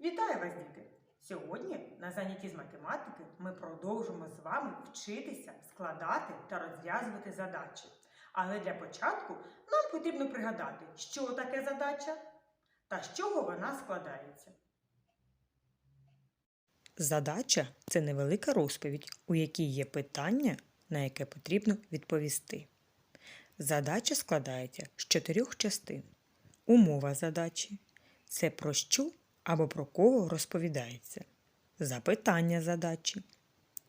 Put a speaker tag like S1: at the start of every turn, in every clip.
S1: Вітаю вас, діти! Сьогодні на занятті з математики ми продовжимо з вами вчитися складати та розв'язувати задачі. Але для початку нам потрібно пригадати, що таке задача та з чого вона складається. Задача це невелика розповідь, у якій є питання, на яке потрібно відповісти. Задача складається з чотирьох частин. Умова задачі це про що або про кого розповідається. Запитання задачі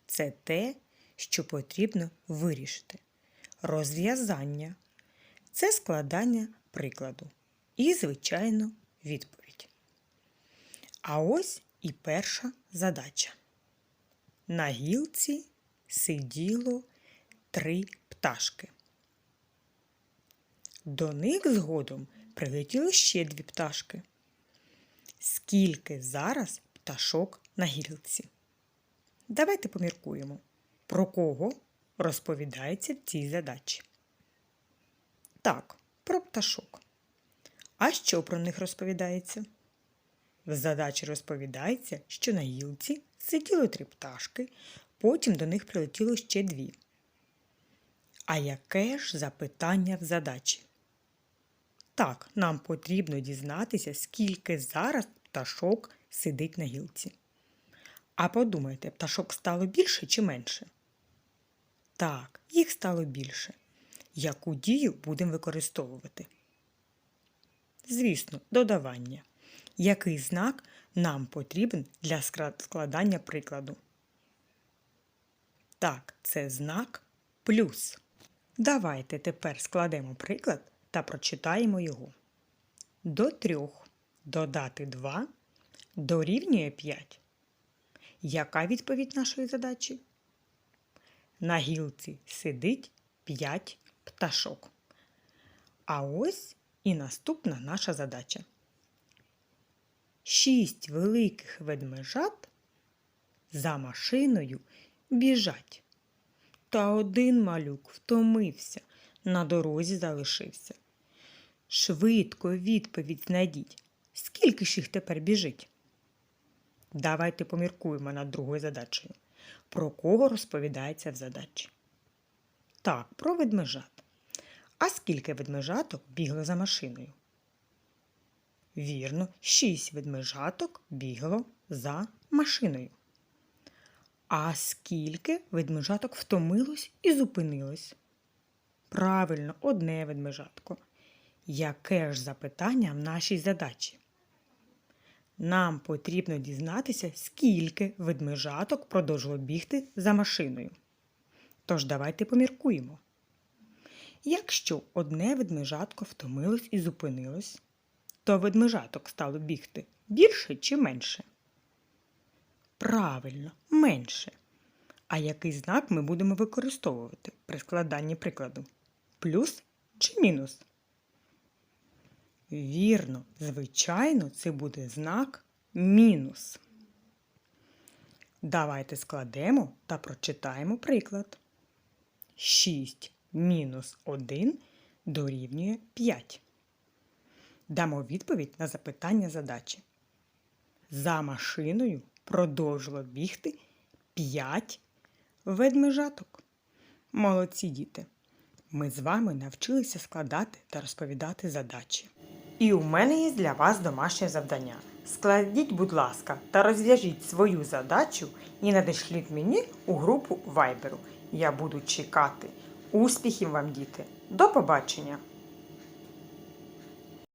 S1: це те, що потрібно вирішити. Розв'язання це складання прикладу. І, звичайно, відповідь. А ось і перша задача. На гілці сиділо три пташки. До них згодом прилетіло ще дві пташки. Скільки зараз пташок на гілці? Давайте поміркуємо, про кого розповідається в цій задачі. Так, про пташок. А що про них розповідається? В задачі розповідається, що на гілці сиділи три пташки, потім до них прилетіло ще дві. А яке ж запитання в задачі? Так, нам потрібно дізнатися, скільки зараз пташок сидить на гілці. А подумайте, пташок стало більше чи менше? Так, їх стало більше. Яку дію будемо використовувати? Звісно, додавання. Який знак нам потрібен для складання прикладу? Так, це знак плюс. Давайте тепер складемо приклад та прочитаємо його. До трьох додати 2 дорівнює 5. Яка відповідь нашої задачі? На гілці сидить 5 пташок. А ось і наступна наша задача. Шість великих ведмежат за машиною біжать. Та один малюк втомився, на дорозі залишився. Швидко відповідь знайдіть. Скільки ж їх тепер біжить? Давайте поміркуємо над другою задачею. Про кого розповідається в задачі? Так, про ведмежат. А скільки ведмежаток бігло за машиною? Вірно, шість ведмежаток бігло за машиною. А скільки ведмежаток втомилось і зупинилось? Правильно, одне ведмежатко. Яке ж запитання в нашій задачі? Нам потрібно дізнатися, скільки ведмежаток продовжило бігти за машиною. Тож давайте поміркуємо. Якщо одне ведмежатко втомилось і зупинилось, то ведмежаток стало бігти більше чи менше? Правильно, менше. А який знак ми будемо використовувати при складанні прикладу? Плюс чи мінус? Вірно, звичайно, це буде знак мінус. Давайте складемо та прочитаємо приклад. 6 мінус 1 дорівнює 5. Дамо відповідь на запитання задачі. За машиною продовжило бігти 5 ведмежаток. Молодці діти! Ми з вами навчилися складати та розповідати задачі. І у мене є для вас домашнє завдання. Складіть, будь ласка, та розв'яжіть свою задачу і надішліть мені у групу Viber. Я буду чекати. Успіхів вам, діти! До побачення!